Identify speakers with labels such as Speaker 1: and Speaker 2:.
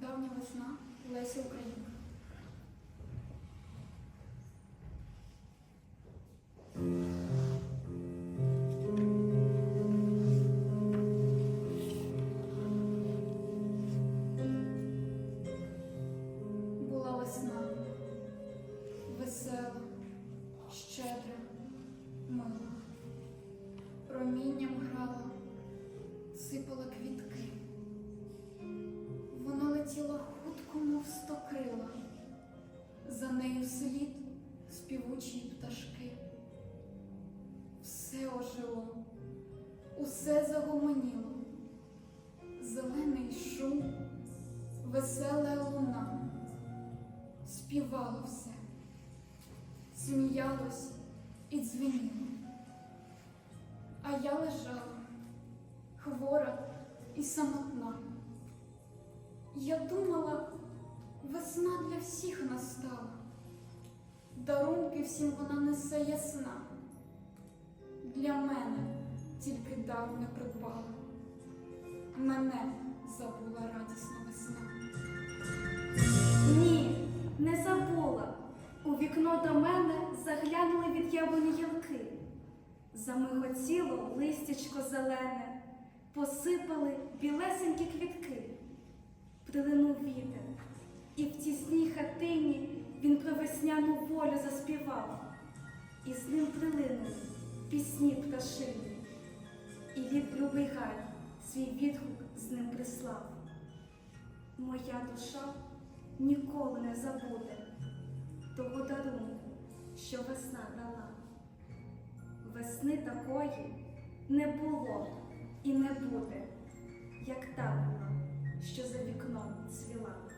Speaker 1: Давня весна Лесі Українка. Була весна, весела, щедра, мила, промінням грала, сипала квітки. За нею слід співучі пташки. Все ожило, усе загомоніло, зелений шум, весела луна, співало все, сміялось і дзвеніло. А я лежала, хвора і самотна. Я думала, весна для всіх настала, дарунки всім вона несе ясна. Для мене тільки дар не придбала, мене забула радісна весна.
Speaker 2: Ні, не забула. У вікно до мене заглянули від яблуні ялки. Замиготіло листячко зелене, посипали білесенькі квітки. Заспівав, і з ним прилинули пісні пташині, і від любий гай свій відгук з ним прислав. Моя душа ніколи не забуде того дарунку, що весна дала. Весни такої не було і не буде, як та була, що за вікном цвіла.